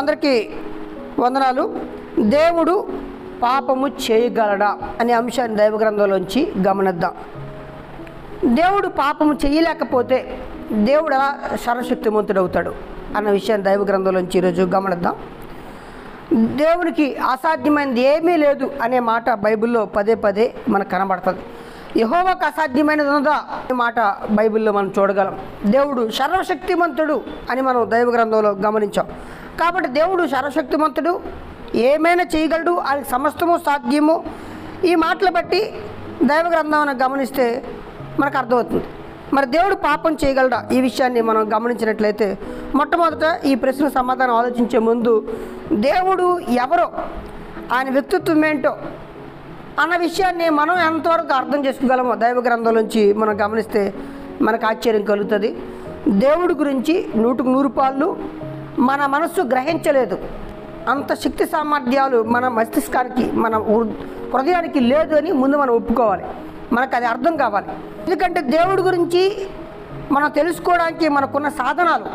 అందరికీ వందనాలు. దేవుడు పాపము చేయగలడా అనే అంశాన్ని దైవ గ్రంథంలోంచి గమనిద్దాం. దేవుడు పాపము చేయలేకపోతే దేవుడు ఎలా సర్వశక్తిమంతుడు అవుతాడు అన్న విషయాన్ని దైవ గ్రంథంలోంచి ఈరోజు గమనిద్దాం. దేవునికి అసాధ్యమైనది ఏమీ లేదు అనే మాట బైబిల్లో పదే పదే మనకు కనబడుతుంది. యహోవాకు అసాధ్యమైనది ఉన్నదా అనే మాట బైబిల్లో మనం చూడగలం. దేవుడు సర్వశక్తిమంతుడు అని మనం దైవ గ్రంథంలో గమనించాం. కాబట్టి దేవుడు సర్వశక్తిమంతుడు. ఏమైనా చేయగలడు ఆయనకు సమస్తము సాధ్యము. ఈ మాటలు బట్టి దైవ గ్రంథం గమనిస్తే మనకు అర్థమవుతుంది. మరి దేవుడు పాపం చేయగలడా? ఈ విషయాన్ని మనం గమనించినట్లయితే మొట్టమొదట ఈ ప్రశ్న సమాధానం ఆలోచించే ముందు దేవుడు ఎవరో ఆయన వ్యక్తిత్వం ఏంటో అన్న విషయాన్ని మనం ఎంతవరకు అర్థం చేసుకోగలమో దైవ గ్రంథం నుంచి మనం గమనిస్తే మనకు ఆశ్చర్యం కలుగుతుంది. దేవుడి గురించి నూటుకు నూరు పాళ్ళు మన మనస్సు గ్రహించలేదు. అంత శక్తి సామర్థ్యాలు మన మస్తిష్కానికి మన హృదయానికి లేదు అని ముందు మనం ఒప్పుకోవాలి. మనకు అది అర్థం కావాలి. ఎందుకంటే దేవుడి గురించి మనం తెలుసుకోవడానికి మనకున్న సాధనాలు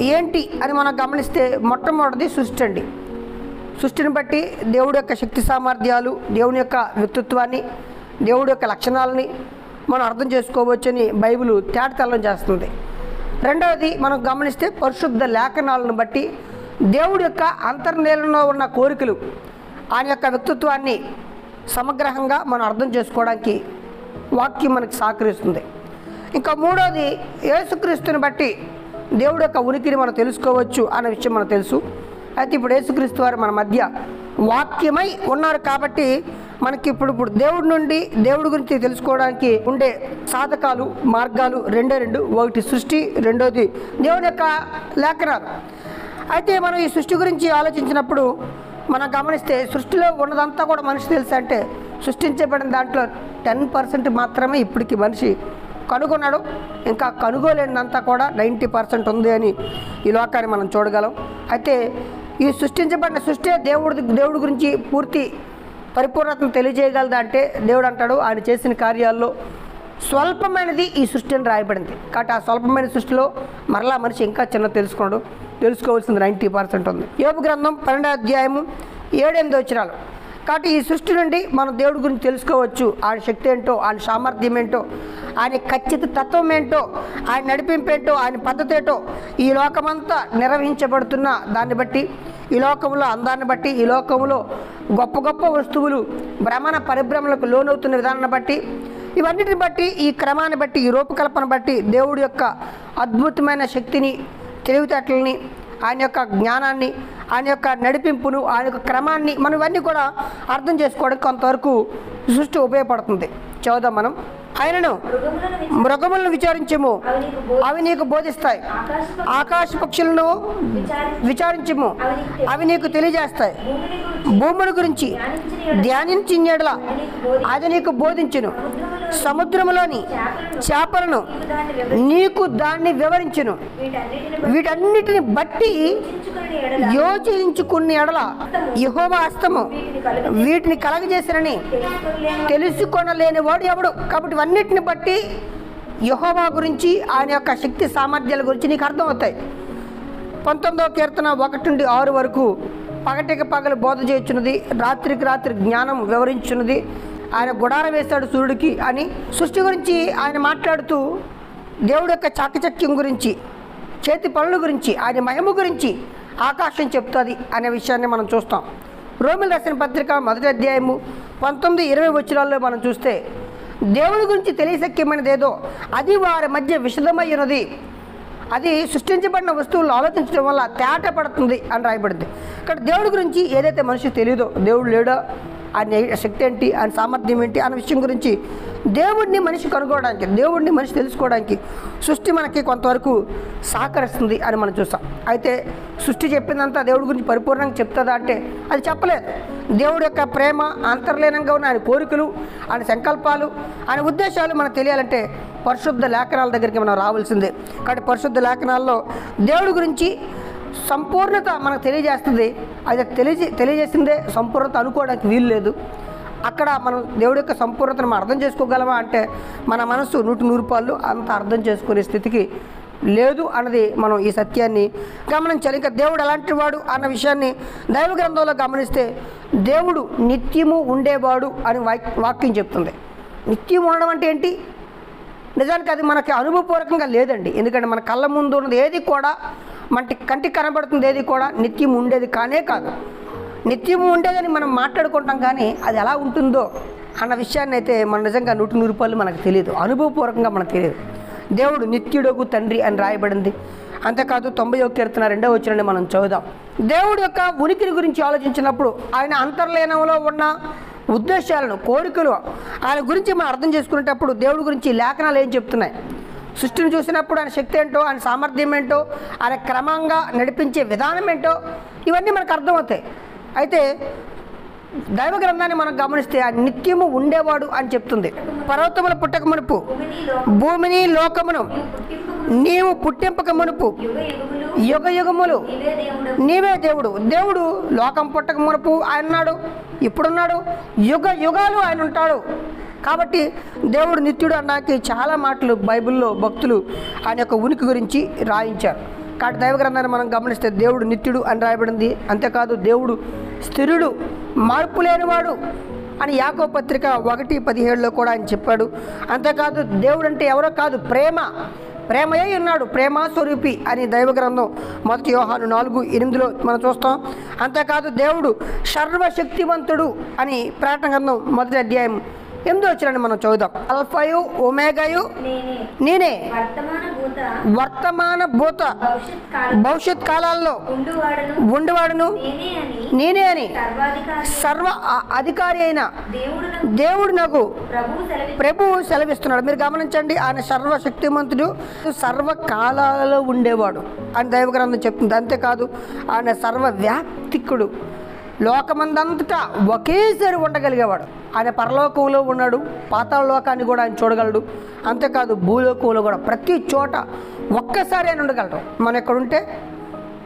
ఏంటి అని మనం గమనిస్తే మొట్టమొదటిది సృష్టి అండి. సృష్టిని బట్టి దేవుడి యొక్క శక్తి సామర్థ్యాలు దేవుని యొక్క వ్యక్తిత్వాన్ని దేవుడి యొక్క లక్షణాలని మనం అర్థం చేసుకోవచ్చని బైబిల్ తేటతెల్లం చేస్తుంది. రెండవది మనం గమనిస్తే పరిశుద్ధ లేఖనాలను బట్టి దేవుడి యొక్క అంతర్నీలంలో ఉన్న కోరికలు ఆయన యొక్క వ్యక్తిత్వాన్ని సమగ్రంగా మనం అర్థం చేసుకోవడానికి వాక్యం మనకు సహకరిస్తుంది. ఇంకా మూడోది యేసుక్రీస్తుని బట్టి దేవుడు యొక్క ఉనికిని మనం తెలుసుకోవచ్చు అనే విషయం మనకు తెలుసు. అయితే ఇప్పుడు యేసుక్రీస్తు వారు మన మధ్య వాక్యమై ఉన్నారు కాబట్టి మనకి ఇప్పుడు ఇప్పుడు దేవుడి నుండి దేవుడి గురించి తెలుసుకోవడానికి ఉండే సాధకాలు మార్గాలు రెండే రెండు. ఒకటి సృష్టి రెండోది దేవుని యొక్క లేఖనాలు. అయితే మనం ఈ సృష్టి గురించి ఆలోచించినప్పుడు మనం గమనిస్తే సృష్టిలో ఉన్నదంతా కూడా మనిషి తెలుసు అంటే సృష్టించబడిన దాంట్లో టెన్ పర్సెంట్ మాత్రమే ఇప్పటికి మనిషి కనుగొన్నాడు. ఇంకా కనుగోలేనంతా కూడా నైంటీ పర్సెంట్ ఉంది అని ఈ లోకాన్ని మనం చూడగలం. అయితే ఈ సృష్టించబడిన సృష్టి దేవుడి దేవుడి గురించి పూర్తి పరిపూర్ణతను తెలియజేయగలదా అంటే దేవుడు అంటాడు ఆయన చేసిన కార్యాల్లో స్వల్పమైనది ఈ సృష్టి అని రాయబడింది. కాబట్టి ఆ స్వల్పమైన సృష్టిలో మరలా మనిషి ఇంకా చిన్న తెలుసుకున్నాడు. తెలుసుకోవాల్సింది నైంటీ పర్సెంట్ ఉంది. యోగ గ్రంథం పన్నెండో అధ్యాయము ఏడెనిమిది వచ్చినాలు కాబట్టి ఈ సృష్టి నుండి మనం దేవుడి గురించి తెలుసుకోవచ్చు. ఆయన శక్తి ఏంటో ఆయన సామర్థ్యం ఏంటో ఆయన ఖచ్చిత తత్వం ఏంటో ఆయన నడిపింపు ఏంటో ఆయన పద్ధతి ఏంటో ఈ లోకమంతా నిర్వహించబడుతున్న దాన్ని బట్టి ఈ లోకంలో అందాన్ని బట్టి ఈ లోకంలో గొప్ప గొప్ప వస్తువులు భ్రమణ పరిభ్రమలకు లోనవుతున్న విధానాన్ని బట్టి ఇవన్నిటిని బట్టి ఈ క్రమాన్ని బట్టి ఈ రూపకల్పన బట్టి దేవుడి యొక్క అద్భుతమైన శక్తిని తెలివితేటలని ఆయన యొక్క జ్ఞానాన్ని ఆయన యొక్క నడిపింపును ఆయన యొక్క క్రమాన్ని మనం ఇవన్నీ కూడా అర్థం చేసుకోవడానికి కొంతవరకు సృష్టి ఉపయోగపడుతుంది. చదువుదాం మనం. ఆయనను మృగములను విచారించము. అవి నీకు బోధిస్తాయి. ఆకాశ పక్షులను విచారించము. అవి నీకు తెలియజేస్తాయి. భూముల గురించి ధ్యానించిన ఎడల అది నీకు బోధించును. సముద్రంలోని చేపలను నీకు దాన్ని వివరించును. వీటన్నిటిని బట్టి చించుకుని ఎడల యోచించుకున్న ఎడల యహోవ వీటిని కలుగ కలగజేసినని తెలుసుకొనలేని తెలుసుకొనలేని వాడు ఎవడు? కాబట్టి ఇవన్నిటిని బట్టి యహోవా గురించి ఆయన యొక్క శక్తి సామర్థ్యాల గురించి నీకు అర్థమవుతాయి. పంతొమ్మిదవ కీర్తన ఒకటి నుండి ఆరు వరకు పగటికి పగలు బోధ చేయుచున్నది రాత్రికి రాత్రి జ్ఞానం వివరించున్నది ఆయన గుడారం వేశాడు సూర్యుడికి అని సృష్టి గురించి ఆయన మాట్లాడుతూ దేవుడి యొక్క చాకచక్యం గురించి చేతి పనుల గురించి ఆయన మహిమ గురించి ఆకాశం చెప్తుంది అనే విషయాన్ని మనం చూస్తాం. రోమిల్ రాసిన పత్రిక మొదటి అధ్యాయము పంతొమ్మిది ఇరవై వచ్చినాల్లో మనం చూస్తే దేవుడి గురించి తెలియశక్యమైనది ఏదో అది వారి మధ్య విషదమై అది సృష్టించబడిన వస్తువులు ఆలోచించడం వల్ల తేట పడుతుంది అని రాయబడింది. ఇక్కడ దేవుడి గురించి ఏదైతే మనిషి తెలియదో దేవుడు లేడో? ఆయన శక్తి ఏంటి ఆయన సామర్థ్యం ఏంటి అనే విషయం గురించి దేవుడిని మనిషి కనుక్కోవడానికి దేవుడిని మనిషి తెలుసుకోవడానికి సృష్టి మనకి కొంతవరకు సహకరిస్తుంది అని మనం చూస్తాం. అయితే సృష్టి చెప్పిందంతా దేవుడి గురించి పరిపూర్ణంగా చెప్తుందా అంటే అది చెప్పలేదు. దేవుడి యొక్క ప్రేమ అంతర్లీనంగా ఉన్న ఆయన కోరికలు ఆయన సంకల్పాలు ఆయన ఉద్దేశాలు మనకు తెలియాలంటే పరిశుద్ధ లేఖనాల దగ్గరికి మనం రావాల్సిందే. కాబట్టి పరిశుద్ధ లేఖనాల్లో దేవుడి గురించి సంపూర్ణత మనకు తెలియజేస్తుంది. అది తెలియజే తెలియజేసిందే సంపూర్ణత అనుకోవడానికి వీలు లేదు. అక్కడ మనం దేవుడి యొక్క సంపూర్ణతను మనం అర్థం చేసుకోగలమా అంటే మన మనసు నూటి నూరు పాళ్ళు అంత అర్థం చేసుకునే స్థితికి లేదు అన్నది మనం ఈ సత్యాన్ని గమనించాలి. ఇంకా దేవుడు ఎలాంటి వాడు అన్న విషయాన్ని దైవ గ్రంథంలో గమనిస్తే దేవుడు నిత్యము ఉండేవాడు అని వాక్ వాక్యం చెప్తుంది. నిత్యం ఉండడం అంటే ఏంటి? నిజానికి అది మనకి అనుభవపూర్వకంగా లేదండి. ఎందుకంటే మన కళ్ళ ముందు ఉన్నది ఏది కూడా మనకి కంటికి కనబడుతుంది ఏది కూడా నిత్యం ఉండేది కానే కాదు. నిత్యం ఉండేదని మనం మాట్లాడుకుంటాం కానీ అది ఎలా ఉంటుందో అన్న విషయాన్ని అయితే మన నిజంగా నూటి నూరు రూపాయలు మనకు తెలియదు. అనుభవపూర్వకంగా మనకు తెలియదు. దేవుడు నిత్యుడకు తండ్రి అని రాయబడింది. అంతేకాదు తొంభై ఒక కీర్తన రెండో వచ్చినండి మనం చదువుదాం. దేవుడి యొక్క ఉనికిని గురించి ఆలోచించినప్పుడు ఆయన అంతర్లీనంలో ఉన్న ఉద్దేశాలను కోరికలు ఆయన గురించి మనం అర్థం చేసుకునేటప్పుడు దేవుడి గురించి లేఖనాలు ఏం చెప్తున్నాయి? సృష్టిని చూసినప్పుడు ఆయన శక్తి ఏంటో ఆయన సామర్థ్యం ఏంటో ఆయన క్రమంగా నడిపించే విధానం ఏంటో ఇవన్నీ మనకు అర్థమవుతాయి. అయితే దైవ గ్రంథాన్ని మనం గమనిస్తే ఆ నిత్యము ఉండేవాడు అని చెప్తుంది. పర్వతముల పుట్టక మునుపు భూమిని లోకమును నీవు పుట్టింపక మునుపు యుగ యుగములు నీవే దేవుడు నీవే దేవుడు. దేవుడు లోకం పుట్టక మునుపు ఆయన ఉన్నాడు ఇప్పుడున్నాడు యుగ యుగాలు ఆయన ఉంటాడు. కాబట్టి దేవుడు నిత్యుడు అన్నాకి చాలా మాటలు బైబిల్లో భక్తులు ఆయన యొక్క ఉనికి గురించి రాయించారు. కాబట్టి దైవ గ్రంథాన్ని మనం గమనిస్తే దేవుడు నిత్యుడు అని రాయబడింది. అంతేకాదు దేవుడు స్థిరుడు మార్పు లేనివాడు అని యాకో పత్రిక ఒకటి పదిహేడులో కూడా ఆయన చెప్పాడు. అంతేకాదు దేవుడు అంటే ఎవరో కాదు ప్రేమ. ప్రేమయే ఉన్నాడు ప్రేమ స్వరూపి అని దైవ గ్రంథం మొదటి యోహాను నాలుగు ఎనిమిదిలో మనం చూస్తాం. అంతేకాదు దేవుడు సర్వశక్తివంతుడు అని ప్రకటన గ్రంథం మొదటి అధ్యాయం ఎనిమిది వచ్చినని మనం చదువుదాం. అల్ఫయు ఒమేగయు నేనే. వర్తమాన భూత. భవిష్యత్ కాలం భవిష్యత్ కాలాల్లో. ఉండువాడను. నేనే అని. సర్వ అధికారి అయిన దేవుడు నాకు. ప్రభువు సెలవి ప్రభు సెలవిస్తున్నాడు. మీరు గమనించండి ఆయన సర్వశక్తిమంతుడు సర్వకాలాలలో ఉండేవాడు. అని దైవ గ్రంథం చెప్తుంది. అంతేకాదు ఆయన సర్వ వ్యాప్తికుడు లోకమందంతటా ఒకేసారి ఉండగలిగేవాడు. ఆయన పరలోకంలో ఉన్నాడు పాతాళ లోకాన్ని కూడా ఆయన చూడగలడు. అంతేకాదు భూలోకంలో కూడా ప్రతి చోట ఒక్కసారి ఆయన ఉండగలడు. మనం ఎక్కడుంటే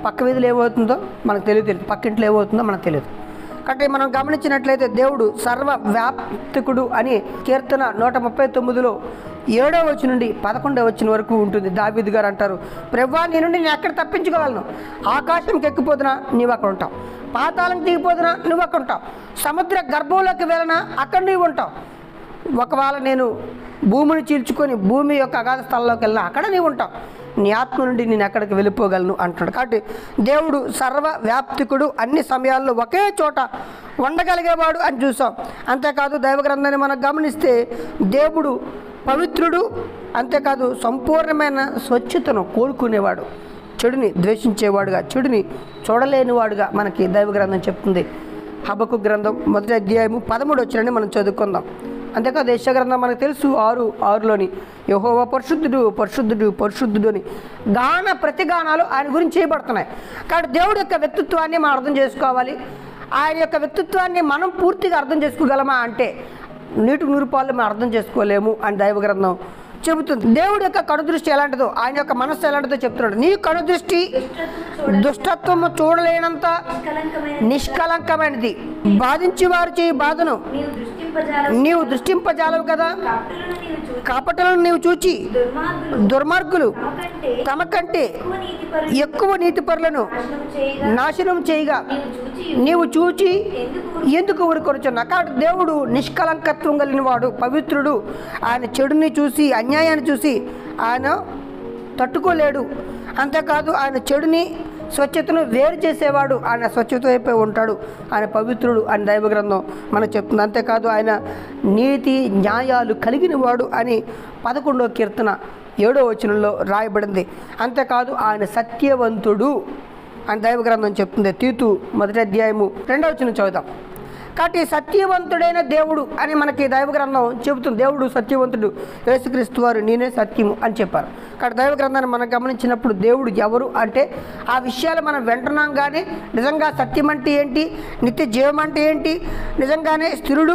పక్క వీధిలో ఏమవుతుందో మనకు తెలియదు పక్కింట్లో ఏమవుతుందో మనకు తెలియదు. కాబట్టి మనం గమనించినట్లయితే దేవుడు సర్వ వ్యాప్తికుడు అని కీర్తన నూట ముప్పై తొమ్మిదిలో ఏడో వచ్చి నుండి పదకొండో వచ్చిన వరకు ఉంటుంది. దావీద్ గారు అంటారు ప్రవ్వా నీ నుండి నేను ఎక్కడ తప్పించుకోగలను? ఆకాశంకి ఎక్కిపోతున్నా నీవు అక్కడ ఉంటావు. పాతాళం దిగిపోతున్నా నువ్వు అక్కడ ఉంటావు సముద్ర గర్భంలోకి వెళ్ళినా? అక్కడ నువ్వు ఉంటావు ఒకవేళ నేను భూమిని చీల్చుకొని భూమి యొక్క అగాధ స్థలంలోకి వెళ్ళినా అక్కడ నీవు ఉంటావు నీ ఆత్మ నుండి నేను ఎక్కడికి వెళ్ళిపోగలను అంటున్నాడు. కాబట్టి దేవుడు సర్వ వ్యాప్తికుడు అన్ని సమయాల్లో ఒకే చోట ఉండగలిగేవాడు అని చూసాం. అంతేకాదు దైవ గ్రంథాన్ని మనం గమనిస్తే దేవుడు పవిత్రుడు అంతేకాదు సంపూర్ణమైన స్వచ్ఛతను కోరుకునేవాడు. చెడుని ద్వేషించేవాడుగా చెడుని చూడలేనివాడుగా మనకి దైవ గ్రంథం చెప్తుంది. హబకు గ్రంథం మొదటి అధ్యాయము పదమూడు వచ్చినని మనం చదువుకుందాం. అంతేకాదు దేశ గ్రంథం మనకు తెలుసు ఆరు ఆరులోని యహోవ పరిశుద్ధుడు పరిశుద్ధుడు పరిశుద్ధుడు అని. గాన ప్రతిగానాలు ఆయన గురించి చేయబడుతున్నాయి. కాబట్టి దేవుడి యొక్క వ్యక్తిత్వాన్ని మనం అర్థం చేసుకోవాలి. ఆయన యొక్క వ్యక్తిత్వాన్ని మనం పూర్తిగా అర్థం చేసుకోగలమా అంటే నీటి నూరుపాలు మనం అర్థం చేసుకోలేము అని దైవ గ్రంథం చెబుతుంది. దేవుడి యొక్క కనుదృష్టి ఎలాంటిదో ఆయన యొక్క మనస్సు ఎలాంటిదో చెప్తున్నాడు. నీ కనుదృష్టి దుష్టత్వము దుష్టత్వము చూడలేనంత నిష్కలంకమైనది. బాధించి వారు చేయి బాధను. నీవు దృష్టింపజాల నీవు దృష్టింపజాలవు కదా. కపటులను నీవు చూచి. దుర్మార్గులు. తమ కంటే ఎక్కువ నీతి పరులు ఎక్కువ నీతి పరులను నాశనం చేయగా. నీవు చూచి. ఎందుకు ఊరుకొనుచున్నా కాబట్టి దేవుడు నిష్కలంకత్వం కలిగిన వాడు పవిత్రుడు. ఆయన చెడుని చూసి అన్యాయాన్ని చూసి ఆయన తట్టుకోలేడు. అంతేకాదు ఆయన చెడుని స్వచ్ఛతను వేరు చేసేవాడు ఆయన స్వచ్ఛత వైపే ఉంటాడు. ఆయన పవిత్రుడు అని దైవ గ్రంథం మనకు చెప్తుంది. అంతేకాదు ఆయన నీతి న్యాయాలు కలిగిన వాడు అని పదకొండో కీర్తన ఏడో వచనంలో రాయబడింది. అంతేకాదు ఆయన సత్యవంతుడు అని దైవ గ్రంథం చెప్తుంది. తీతు మొదటి అధ్యాయము రెండవ వచనం చదువుతాం కాబట్టి సత్యవంతుడైన దేవుడు అని మనకి దైవ గ్రంథం చెబుతుంది. దేవుడు సత్యవంతుడు. యేసుక్రీస్తు వారు నేనే సత్యము అని చెప్పారు. అక్కడ దైవ గ్రంథాన్ని మనం గమనించినప్పుడు దేవుడు ఎవరు అంటే ఆ విషయాలు మనం వింటున్నాం కానీ నిజంగా సత్యం అంటే ఏంటి? నిత్య జీవం అంటే ఏంటి? నిజంగానే స్థిరుడు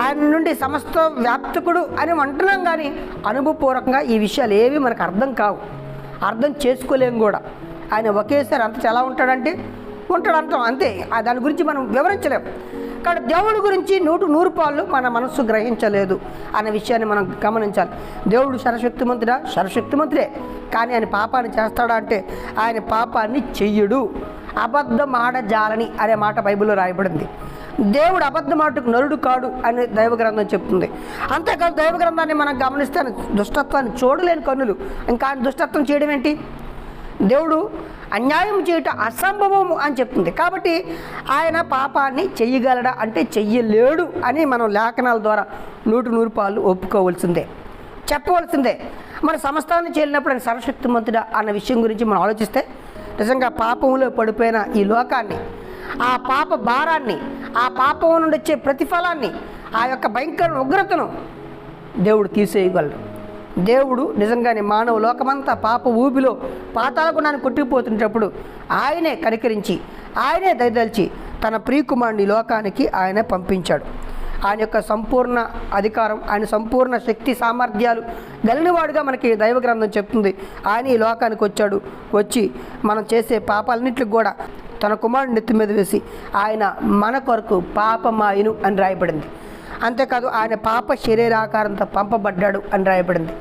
ఆయన నుండి సమస్త వ్యాప్తకుడు అని అంటున్నాం కానీ అనుభవపూర్వకంగా ఈ విషయాలు ఏవి మనకు అర్థం కావు. అర్థం చేసుకోలేము కూడా. ఆయన ఒకేసారి అంత ఎలా ఉంటాడంటే ఉంటాడు అంటాం అంతే దాని గురించి మనం వివరించలేం. అక్కడ దేవుడి గురించి నూటు నూరు పాళ్ళు మన మనస్సు గ్రహించలేదు అనే విషయాన్ని మనం గమనించాలి. దేవుడు సర్వశక్తిమంతుడా సర్వశక్తిమంతుడే కానీ ఆయన పాపాన్ని చేస్తాడా అంటే ఆయన పాపాన్ని చెయ్యడు. అబద్ధం ఆడజాలని అనే మాట బైబిల్లో రాయబడింది. దేవుడు అబద్ధమాటకు నరుడు కాడు అని దైవ గ్రంథం చెప్తుంది. అంతేకాదు దైవ గ్రంథాన్ని మనం గమనిస్తే దుష్టత్వాన్ని చూడలేని కన్నులు. ఇంకా ఆయన దుష్టత్వం చేయడం ఏంటి? దేవుడు అన్యాయం చేయటం అసంభవము అని చెప్తుంది. కాబట్టి ఆయన పాపాన్ని చెయ్యగలడా అంటే చెయ్యలేడు అని మనం లేఖనాల ద్వారా నూటి నూరు పాలు ఒప్పుకోవాల్సిందే. చెప్పవలసిందే. మన సంస్థాన్ని చేరినప్పుడు ఆయన సర్వశక్తిమంతుడా అన్న విషయం గురించి మనం ఆలోచిస్తే నిజంగా పాపంలో పడిపోయిన ఈ లోకాన్ని ఆ పాప భారాన్ని ఆ పాపం నుండి వచ్చే ప్రతిఫలాన్ని ఆ యొక్క భయంకర ఉగ్రతను దేవుడు తీసేయగలడు. దేవుడు నిజంగానే మానవ లోకమంతా పాప ఊబిలో పాతాల గుణాన్ని కొట్టుకుపోతున్నప్పుడు ఆయనే కనికరించి ఆయనే దయదల్చి తన ప్రియకుమారుని లోకానికి ఆయన పంపించాడు. ఆయన యొక్క సంపూర్ణ అధికారం ఆయన సంపూర్ణ శక్తి సామర్థ్యాలు గలినవాడుగా మనకి దైవ గ్రంథం చెప్తుంది. ఆయన ఈ లోకానికి వచ్చాడు. వచ్చి మనం చేసే పాపాలన్నింటికి కూడా తన కుమారుడు నెత్తి మీద వేసి ఆయన మన కొరకు పాపమాయను అని రాయబడింది. అంతేకాదు ఆయన పాప శరీరాకారంతో పంపబడ్డాడు అని రాయబడింది.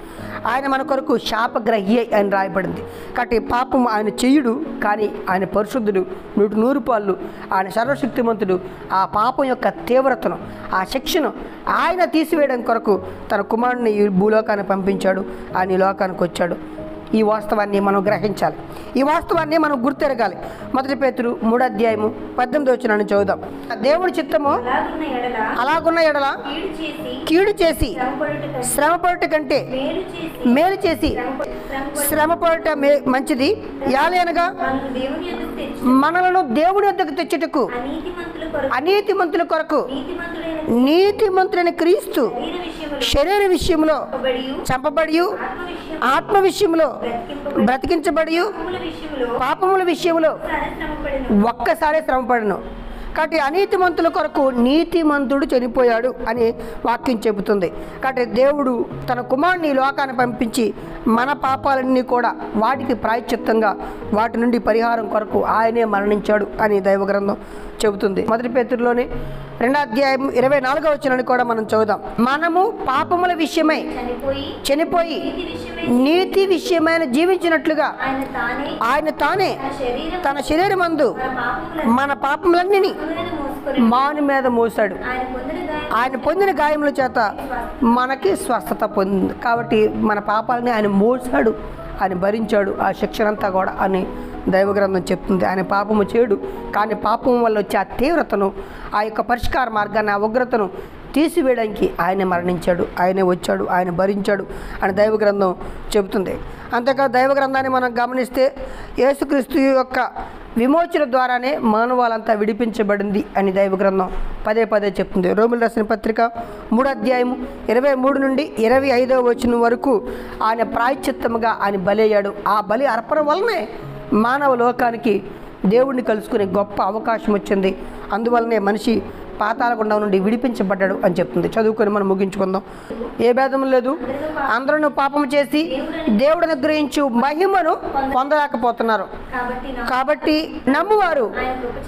ఆయన మన కొరకు శాపగ్రహి అని రాయబడింది. కాబట్టి పాపం ఆయన చెయ్యుడు కానీ ఆయన పరిశుద్ధుడు నూటి నూరు పాళ్ళు. ఆయన సర్వశక్తిమంతుడు. ఆ పాపం యొక్క తీవ్రతను ఆ శిక్షను ఆయన తీసివేయడం కొరకు తన కుమారుని భూలోకాన్ని పంపించాడు. ఆయన ఈ లోకానికి వచ్చాడు. ఈ వాస్తవాన్ని మనం గ్రహించాలి. ఈ వాస్తవాన్ని మనం గుర్తెరగాలి. మొదటి పేతురు మూడో అధ్యాయము పద్దెనిమిది వచ్చినాన్ని చదువుదాం. దేవుడి చిత్తము అలాగున్న ఎడల కీడు చేసి శ్రమపడుట కంటే మేలు చేసి శ్రమపడుట మంచిది. యాలేనగా మనలను దేవుడి వద్దకు తెచ్చుటకు అనీతిమంతుల కొరకు అనీతిమంతుల కొరకు నీతిమంతులైన నీతిమంతులైన క్రీస్తు శరీర విషయంలో చంపబడి ఆత్మ విషయం ఆత్మ విషయంలో బ్రతికించబడి పాపముల విషయంలో. ఒక్కసారే శ్రమపడను కాబట్టి అనీతిమంతుల కొరకు నీతిమంతుడు చనిపోయాడు అని వాక్యం చెబుతుంది కాబట్టి దేవుడు తన కుమారుని లోకాన్ని పంపించి మన పాపాలన్నీ కూడా వాటికి ప్రాయశ్చిత్తంగా వాటి నుండి పరిహారం కొరకు ఆయనే మరణించాడు అని దైవ గ్రంథం చెబుతుంది. మొదటి పేతుల్లోని రెండో అధ్యాయం ఇరవై నాలుగో వచ్చినని కూడా మనం చదువుదాం. మనము పాపముల విషయమై చనిపోయి నీతి విషయమై నీతి విషయమైన జీవించినట్లుగా ఆయన తానే తానే శరీరం శరీరమందు మన పాపములను మన పాపములన్నీ మాను మీద మోసాడు. ఆయన పొందిన గాయముల చేత మనకి స్వస్థత పొందింది. కాబట్టి మన పాపాలని ఆయన మోసాడు ఆయన భరించాడు. ఆ శిక్షణంతా కూడా అని దైవ గ్రంథం చెప్తుంది. ఆయన పాపము చేయడు కానీ పాపం వల్ల వచ్చే ఆ తీవ్రతను ఆ యొక్క పరిష్కార మార్గాన్ని ఆ ఉగ్రతను తీసివేయడానికి ఆయనే మరణించాడు. ఆయనే వచ్చాడు ఆయన భరించాడు అని దైవ గ్రంథం చెబుతుంది. అంతేకాదు దైవ గ్రంథాన్ని మనం గమనిస్తే యేసుక్రీస్తు యొక్క విమోచన ద్వారానే మానవాలంతా విడిపించబడింది అని దైవ గ్రంథం పదే పదే చెప్తుంది. రోమిల్ రాసిన పత్రిక మూడు అధ్యాయము ఇరవై మూడు నుండి ఇరవై ఐదవ వచనం వరకు ఆయన ప్రాయచిత్తముగా ఆయన బలయ్యాడు ఆ బలి అర్పణ వల్లనే మానవ లోకానికి దేవుణ్ణి కలుసుకునే గొప్ప అవకాశం వచ్చింది. అందువల్లనే మనిషి పాతాల గుండం నుండి విడిపించబడ్డాడు అని చెప్తుంది. చదువుకొని మనం ముగించుకుందాం. ఏ భేదం లేదు. అందరూ పాపం చేసి దేవుడు అనుగ్రహించు మహిమను పొందలేకపోతున్నారు. కాబట్టి నమ్మువారు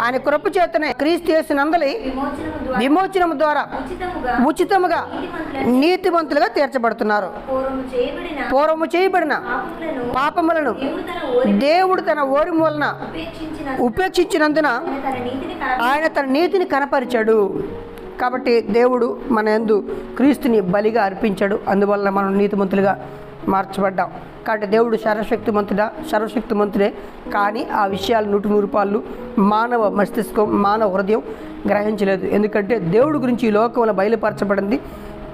ఆయన కృప చేతనే క్రీస్తు చేసిన అందలి ద్వారా విమోచనము ద్వారా ఉచితముగా నీతివంతులుగా తీర్చబడుతున్నారు. పూర్వము చేయబడిన పాపములను దేవుడు తన ఓరి వలన ఉపేక్షించినందున ఆయన తన నీతిని కనపరిచాడు. ఆయన కాబట్టి దేవుడు మన యందు క్రీస్తుని బలిగా అర్పించాడు. అందువలన మనం నీతిమంతులుగా మార్చబడ్డాం. కాబట్టి దేవుడు సర్వశక్తిమంతుడా సర్వశక్తిమంతుడే. కానీ ఆ విషయాలు నూటి నూరు పాళ్ళు మానవ మస్తిష్కం మానవ హృదయం గ్రహించలేదు. ఎందుకంటే దేవుడి గురించి ఈ లోకంలో బయలుపరచబడింది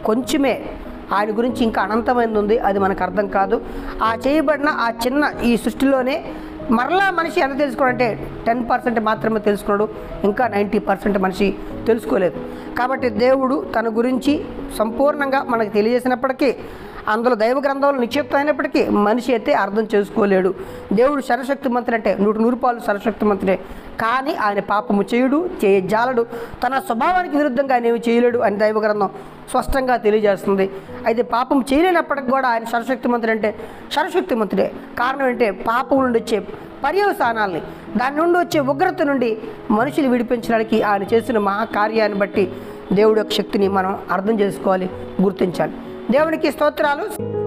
కొంచెమే. ఆయన గురించి ఇంకా అనంతమైనది ఉంది అది మనకు అర్థం కాదు. ఆ చేయబడిన ఆ చిన్న ఈ సృష్టిలోనే మరలా మనిషి ఎంత తెలుసుకోవాలంటే టెన్ పర్సెంట్ మాత్రమే తెలుసుకున్నాడు ఇంకా నైంటీ పర్సెంట్ మనిషి తెలుసుకోలేదు. కాబట్టి దేవుడు తన గురించి సంపూర్ణంగా మనకు తెలియజేసినప్పటికీ అందులో దైవ గ్రంథంలో నిక్షిప్తం అయినప్పటికీ మనిషి అయితే అర్థం చేసుకోలేడు. దేవుడు సరశక్తి మంత్రి అంటే నూటి నూరు పాలు సరశక్తి మంత్రే కానీ ఆయన పాపము చేయుడు చేయజాలడు తన స్వభావానికి విరుద్ధంగా ఆయన ఏమి చేయలేడు అని దైవగ్రంథం స్పష్టంగా తెలియజేస్తుంది. అయితే పాపం చేయలేనప్పటికి కూడా ఆయన సర్వశక్తి మంత్రి అంటే సర్వశక్తి మంత్రుడే కారణం ఏంటంటే పాపం నుండి వచ్చే పర్యవసానాల్ని దాని నుండి వచ్చే ఉగ్రత నుండి మనుషులు విడిపించడానికి ఆయన చేసిన మహాకార్యాన్ని బట్టి దేవుడి యొక్క శక్తిని మనం అర్థం చేసుకోవాలి గుర్తించాలి. దేవునికి స్తోత్రాలు.